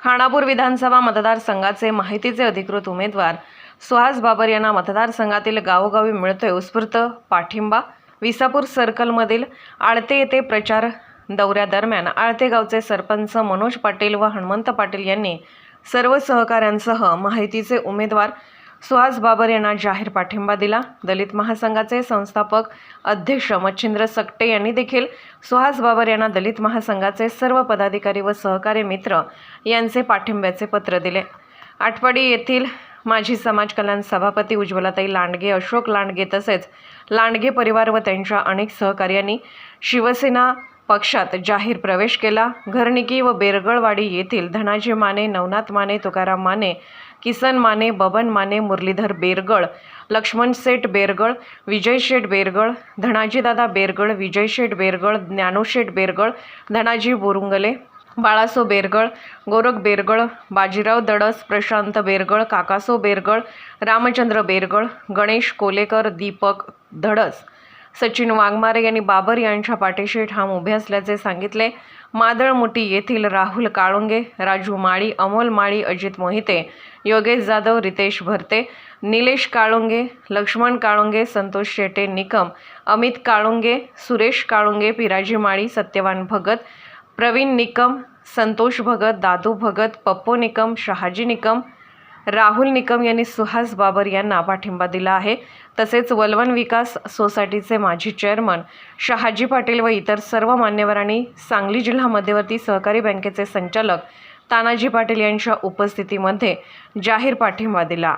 खानापूर विधानसभा मतदारसंघाचे माहितीचे अधिकृत उमेदवार सुहास बाबर यांना मतदारसंघातील गावोगावी मिळतोय उत्स्फूर्त पाठिंबा. विसापूर सर्कलमधील आळते येथे प्रचार दौऱ्यादरम्यान आळते गावचे सरपंच मनोज पाटील व हनुमंत पाटील यांनी सर्व सहकाऱ्यांसह माहितीचे उमेदवार सुहास बाबर यांना जाहीर पाठिंबा दिला. दलित महासंघाचे संस्थापक अध्यक्ष मच्छिंद्र सकटे यांनी देखील सुहास बाबर यांना दलित महासंघाचे सर्व पदाधिकारी व सहकारी मित्र यांचे पाठिंब्याचे पत्र दिले. आठवडी येथील माजी समाज कल्याण सभापती उज्ज्वलाताई लांडगे अशोक लांडगे तसेच लांडगे परिवार व त्यांच्या अनेक सहकार्यांनी शिवसेना पक्षात जाहीर प्रवेश केला. घरनिकी व बेरगळवाडी येथील धनाजी माने नवनाथ माने तुकाराम माने किसन माने बबन माने मुरलीधर बेरगळ लक्ष्मण शेठ बेरगळ विजय शेठ बेरगळ धनाजीदादा बेरगळ विजय शेठ बेरगळ ज्ञानोशेठ बेरगळ धनाजी बोरुंगले बाळासो बेरगळ गोरख बेरगळ बाजीराव दडस प्रशांत बेरगळ काकासो बेरगळ रामचंद्र बेरगळ गणेश कोलेकर दीपक धडस सचिन वाघमारे यांनी बाबर यांच्या पाठीशी ठाम उभे असल्याचे सांगितले. मादळमुटी येथील राहुल काळुंगे राजू माळी अमोल माळी अजित मोहिते योगेश जाधव रितेश भरते निलेश काळुंगे लक्ष्मण काळुंगे संतोष शेटे निकम अमित काळुंगे सुरेश काळुंगे पिराजी माळी सत्यवान भगत प्रवीण निकम संतोष भगत दादू भगत पप्पू निकम शहाजी निकम राहुल निकम यांनी सुहास बाबर यांना पाठिंबा दिला आहे. तसेच वलवन विकास सोसायटीचे माजी चेअरमन शहाजी पाटील व इतर सर्व मान्यवरांनी सांगली जिल्हा मध्यवर्ती सहकारी बँकेचे संचालक तानाजी पाटील यांच्या उपस्थितीमध्ये जाहीर पाठिंबा दिला.